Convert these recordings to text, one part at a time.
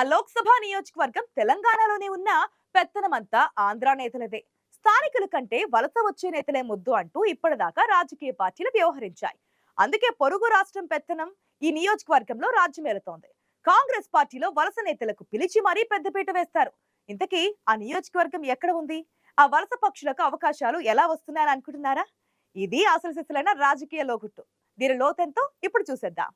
ఆ లోక్సభ నియోజకవర్గం తెలంగాణలోనే ఉన్న పెత్తనమంతా ఆంధ్ర నేతలదే. స్థానికుల కంటే వలస వచ్చే నేతలే ముద్దు అంటూ ఇప్పటిదాకా రాజకీయ పార్టీలు వ్యవహరించాయి. అందుకే పొరుగు రాష్ట్రం పెత్తనం ఈ నియోజకవర్గంలో రాజ్యమేలుతోంది కాంగ్రెస్ పార్టీలో వలస నేతలకు పిలిచి మరీ పెద్దపీట వేస్తారు. ఇంతకీ ఆ నియోజకవర్గం ఎక్కడ ఉంది? ఆ వలస పక్షులకు అవకాశాలు ఎలా వస్తున్నాయని అనుకుంటున్నారా? ఇది అసలు సిసలైన రాజకీయ లోగుట్టు. దీని లోతెంతో ఇప్పుడు చూసేద్దాం.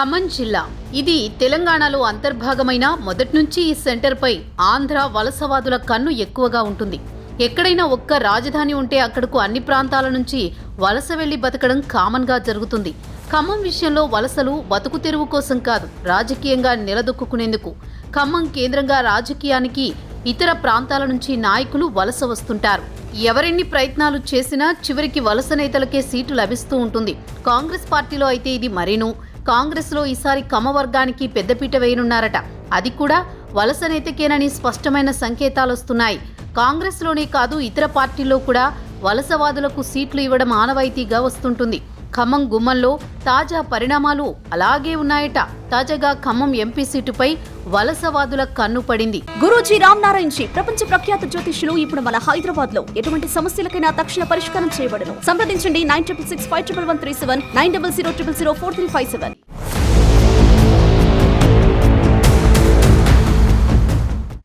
ఖమ్మం జిల్లా. ఇది తెలంగాణలో అంతర్భాగమైన మొదటి నుంచి ఈ సెంటర్పై ఆంధ్ర వలసవాదుల కన్ను ఎక్కువగా ఉంటుంది. ఎక్కడైనా ఒక్క రాజధాని ఉంటే అక్కడకు అన్ని ప్రాంతాల నుంచి వలస వెళ్ళి బతకడం కామన్గా జరుగుతుంది. ఖమ్మం విషయంలో వలసలు బతుకు తెరువు కోసం కాదు రాజకీయంగా నిలదొక్కునేందుకు. ఖమ్మం కేంద్రంగా రాజకీయానికి ఇతర ప్రాంతాల నుంచి నాయకులు వలస వస్తుంటారు. ఎవరెన్ని ప్రయత్నాలు చేసినా చివరికి వలస నేతలకే సీటు లభిస్తూ ఉంటుంది. కాంగ్రెస్ పార్టీలో అయితే ఇది మరీను కాంగ్రెస్లో ఈసారి కమ వర్గానికి పెద్దపీట వేయనున్నారట. అది కూడా వలస నేతకేనని స్పష్టమైన సంకేతాలొస్తున్నాయి. కాంగ్రెస్లోనే కాదు ఇతర పార్టీల్లో కూడా వలసవాదులకు సీట్లు ఇవ్వడం ఆనవాయితీగా వస్తుంటుంది. ఖమ్మం గుమ్మంలో తాజా పరిణామాలు అలాగే ఉన్నాయట. తాజాగా ఖమ్మం ఎంపీ సీటుపై వలసవాదుల కన్ను పడింది. గురూజీ రామ్ నారాయణ్ జీ ప్రపంచ ప్రఖ్యాత జ్యోతిష్యులు ఇప్పుడు మన హైదరాబాద్లో ఎటువంటి సమస్యలకైనా తక్షణ పరిష్కారం చేయబడను. సంప్రదించండి nine triple six five triple one three seven nine double zero triple zero four three five seven.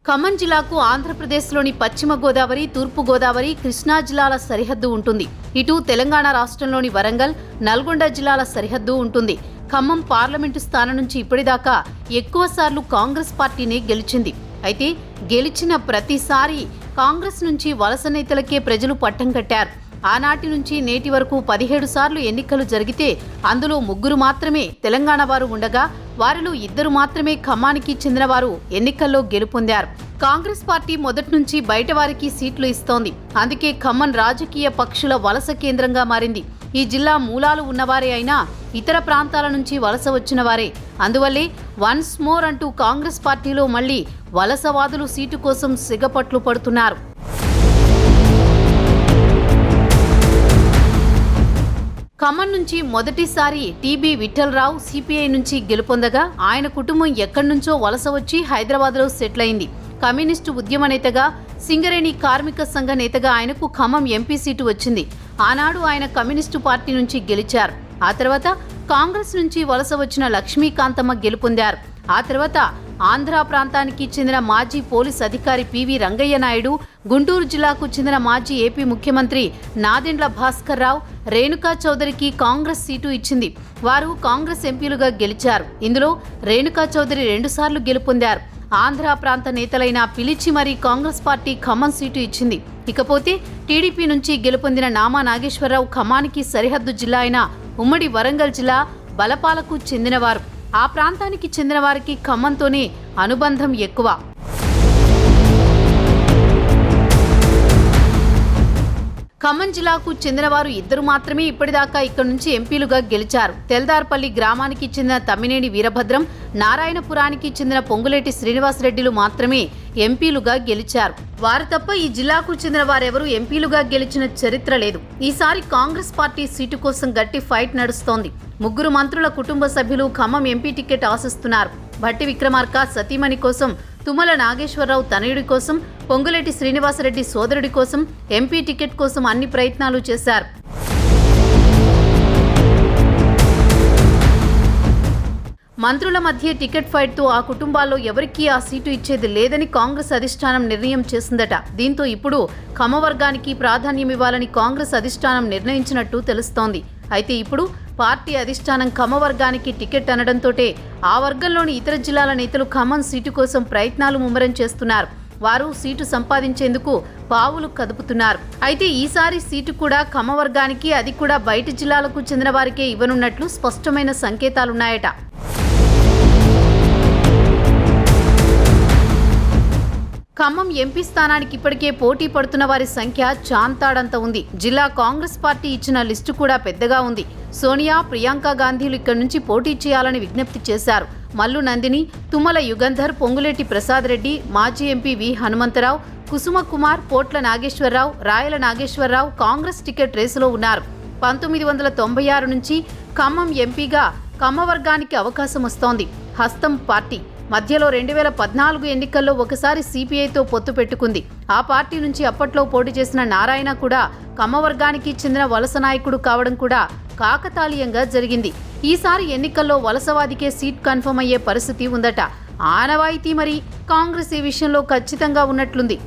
Khammam జిల్లాకు ఆంధ్రప్రదేశ్లోని పశ్చిమ గోదావరి తూర్పు గోదావరి కృష్ణా జిల్లాల సరిహద్దు ఉంటుంది. ఇటు తెలంగాణ రాష్ట్రంలోని వరంగల్ నల్గొండ జిల్లాల సరిహద్దు ఉంటుంది. ఖమ్మం పార్లమెంటు స్థానం నుంచి ఇప్పటిదాకా ఎక్కువసార్లు కాంగ్రెస్ పార్టీనే గెలిచింది. అయితే గెలిచిన ప్రతిసారి కాంగ్రెస్ నుంచి వలస నేతలకే ప్రజలు పట్టం కట్టారు. ఆనాటి నుంచి నేటి వరకు పదిహేడు సార్లు ఎన్నికలు జరిగితే అందులో ముగ్గురు మాత్రమే తెలంగాణ వారు ఉండగా వారిలో ఇద్దరు మాత్రమే ఖమ్మానికి చెందినవారు ఎన్నికల్లో గెలుపొందారు. కాంగ్రెస్ పార్టీ మొదటి నుంచి బయట వారికి సీట్లు ఇస్తోంది. అందుకే ఖమ్మం రాజకీయ పక్షుల వలస కేంద్రంగా మారింది. ఈ జిల్లా మూలాలు ఉన్నవారే అయినా ఇతర ప్రాంతాల నుంచి వలస వచ్చిన వారే. అందువల్లే వన్స్ మోర్ అంటూ కాంగ్రెస్ పార్టీలో మళ్ళీ వలసవాదులు సీటు కోసం సిగపట్లు పడుతున్నారు. ఖమ్మం నుంచి మొదటిసారి టీబీ విఠలరావు సిపిఐ నుంచి గెలుపొందగా ఆయన కుటుంబం ఎక్కడి నుంచో వలస వచ్చి హైదరాబాద్లో సెటిల్ అయింది కమ్యూనిస్టు ఉద్యమ నేతగా సింగరేణి కార్మిక సంఘ నేతగా ఆయనకు ఖమ్మం ఎంపీ సీటు వచ్చింది. ఆనాడు ఆయన కమ్యూనిస్టు పార్టీ నుంచి గెలిచారు. ఆ తర్వాత కాంగ్రెస్ నుంచి వలస వచ్చిన లక్ష్మీకాంతమ్మ గెలుపొందారు. ఆ తర్వాత ఆంధ్ర ప్రాంతానికి చెందిన మాజీ పోలీస్ అధికారి పివి రంగయ్య నాయుడు గుంటూరు జిల్లాకు చెందిన మాజీ ఏపీ ముఖ్యమంత్రి నాదెండ్ల భాస్కర్ రావు రేణుకా చౌదరికి కాంగ్రెస్ సీటు ఇచ్చింది. వారు కాంగ్రెస్ ఎంపీలుగా గెలిచారు. ఇందులో రేణుకా చౌదరి రెండుసార్లు గెలుపొందారు. ఆంధ్ర ప్రాంత నేతలైన పిలిచి మరీ కాంగ్రెస్ పార్టీ ఖమ్మం సీటు ఇచ్చింది. ఇకపోతే టీడీపీ నుంచి గెలుపొందిన నామా నాగేశ్వరరావు ఖమ్మానికి సరిహద్దు జిల్లా అయిన ఉమ్మడి వరంగల్ జిల్లా బలపాలకు చెందినవారు. ఆ ప్రాంతానికి చెందిన వారికి ఖమ్మంతోనే అనుబంధం ఎక్కువ. ఖమ్మం జిల్లాకు చెందినవారు ఇద్దరు మాత్రమే ఇప్పటిదాకా ఇక్కడి నుంచి ఎంపీలుగా గెలిచారు. తెల్దార్పల్లి గ్రామానికి చెందిన తమ్మినేని వీరభద్రం నారాయణపురానికి చెందిన పొంగులేటి శ్రీనివాసరెడ్డిలు మాత్రమే ఎంపీలుగా గెలిచారు. వారు తప్ప ఈ జిల్లాకు చెందిన వారెవరూ ఎంపీలుగా గెలిచిన చరిత్ర లేదు. ఈసారి కాంగ్రెస్ పార్టీ సీటు కోసం గట్టి ఫైట్ నడుస్తోంది. ముగ్గురు మంత్రుల కుటుంబ సభ్యులు ఖమ్మం ఎంపీ టికెట్ ఆశిస్తున్నారు. భట్టి విక్రమార్క సతీమణి కోసం తుమ్మల నాగేశ్వరరావు తనయుడి కోసం పొంగులేటి శ్రీనివాసరెడ్డి సోదరుడి కోసం ఎంపీ టికెట్ కోసం అన్ని ప్రయత్నాలు చేశారు. మంత్రుల మధ్య టికెట్ ఫైట్తో ఆ కుటుంబాల్లో ఎవరికీ ఆ సీటు ఇచ్చేది లేదని కాంగ్రెస్ అధిష్టానం నిర్ణయం చేసిందట. దీంతో ఇప్పుడు ఖమ్మ ప్రాధాన్యం ఇవ్వాలని కాంగ్రెస్ అధిష్టానం నిర్ణయించినట్టు తెలుస్తోంది. అయితే ఇప్పుడు పార్టీ అధిష్టానం ఖమ్మ వర్గానికి టికెట్ అనడంతోటే ఆ వర్గంలోని ఇతర జిల్లాల నేతలు ఖమ్మం సీటు కోసం ప్రయత్నాలు ముమ్మరం చేస్తున్నారు. వారు సీటు సంపాదించేందుకు పావులు కదుపుతున్నారు. అయితే ఈసారి సీటు కూడా ఖమ్మ వర్గానికి అది కూడా బయట జిల్లాలకు చెందిన వారికే ఇవ్వనున్నట్లు స్పష్టమైన సంకేతాలున్నాయట. ఖమ్మం ఎంపీ స్థానానికి ఇప్పటికే పోటీ పడుతున్న వారి సంఖ్య చాంతాడంత ఉంది. జిల్లా కాంగ్రెస్ పార్టీ ఇచ్చిన లిస్టు కూడా పెద్దగా ఉంది. సోనియా ప్రియాంక గాంధీలు ఇక్కడి నుంచి పోటీ చేయాలని విజ్ఞప్తి చేశారు. మల్లు నందిని తుమ్మల యుగంధర్ పొంగులేటి ప్రసాద్ రెడ్డి మాజీ MP V Hanumantha Rao Kusuma Kumar Potla Nageswara Rao Rayala Nageswara Rao Congress ticket రేసులో ఉన్నారు. పంతొమ్మిది వందల తొంభై ఆరు నుంచి ఖమ్మం ఎంపీగా ఖమ్మవర్గానికి అవకాశం వస్తోంది. హస్తం పార్టీ మధ్యలో రెండు వేల పద్నాలుగు ఎన్నికల్లో ఒకసారి సిపిఐతో పొత్తు పెట్టుకుంది. ఆ పార్టీ నుంచి అప్పట్లో పోటీ చేసిన నారాయణ కూడా కమ్మవర్గానికి చెందిన వలస నాయకుడు కావడం కూడా కాకతాళీయంగా జరిగింది. ఈసారి ఎన్నికల్లో వలసవాదికే సీట్ కన్ఫర్మ్ అయ్యే పరిస్థితి ఉందట. ఆనవాయితీ మరి కాంగ్రెస్ ఈ విషయంలో ఖచ్చితంగా ఉన్నట్లుంది.